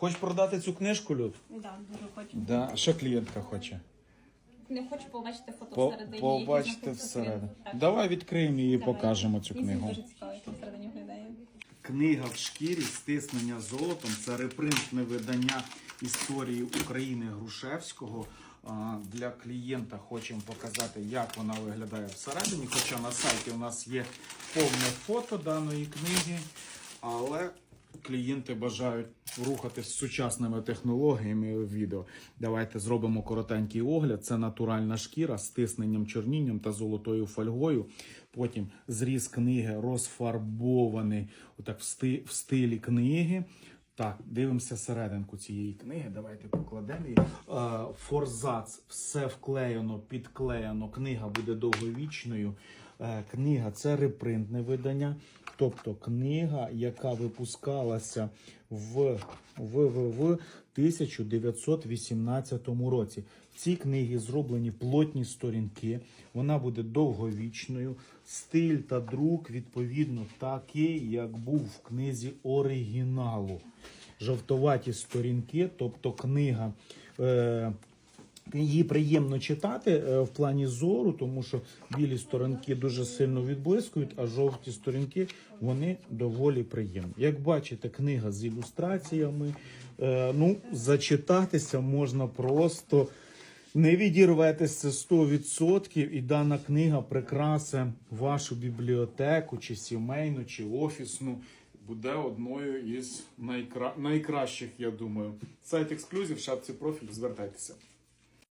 Хочеш продати цю книжку, Люд? Да, дуже хочу. Да. А що клієнтка хоче? Не хочу побачити фото По, всередині. які побачити знаходяться. Так. Давай відкриємо її і Давай. покажемо цю Мені книгу. дуже цікаво, як всередині виглядає. Книга в шкірі стиснення золотом. Це репринтне видання історії України Грушевського. А, Для клієнта хочемо показати, як вона виглядає всередині. Хоча на сайті у нас є повне фото даної книги, але клієнти бажають рухатись з сучасними технологіями відео. Давайте зробимо коротенький огляд. Це натуральна шкіра з тисненням, чорнінням та золотою фольгою. Потім зріз книги розфарбований отак в стилі книги. Так, дивимося серединку цієї книги. Давайте покладемо її. Е, Форзац, все вклеєно, підклеєно. Книга буде довговічною. Е, Книга це репринтне видання, тобто книга, яка випускалася в, в, в, в 1918 році. В цій книгі зроблені плотні сторінки. Вона буде довговічною. Стиль та друк відповідно такий, як був в книзі оригіналу. Жовтоваті сторінки, тобто книга. Е, Її приємно читати е, в плані зору, тому що білі сторінки дуже сильно відблискують, а жовті сторінки вони доволі приємні. Як бачите, книга з ілюстраціями. Е, Ну, зачитатися можна просто не відірветеся 100%, і дана книга прикрасить вашу бібліотеку, чи сімейну, чи офісну. Буде одною із найкра... найкращих, я думаю. Сайт ексклюзив, шапці профіль, звертайтеся.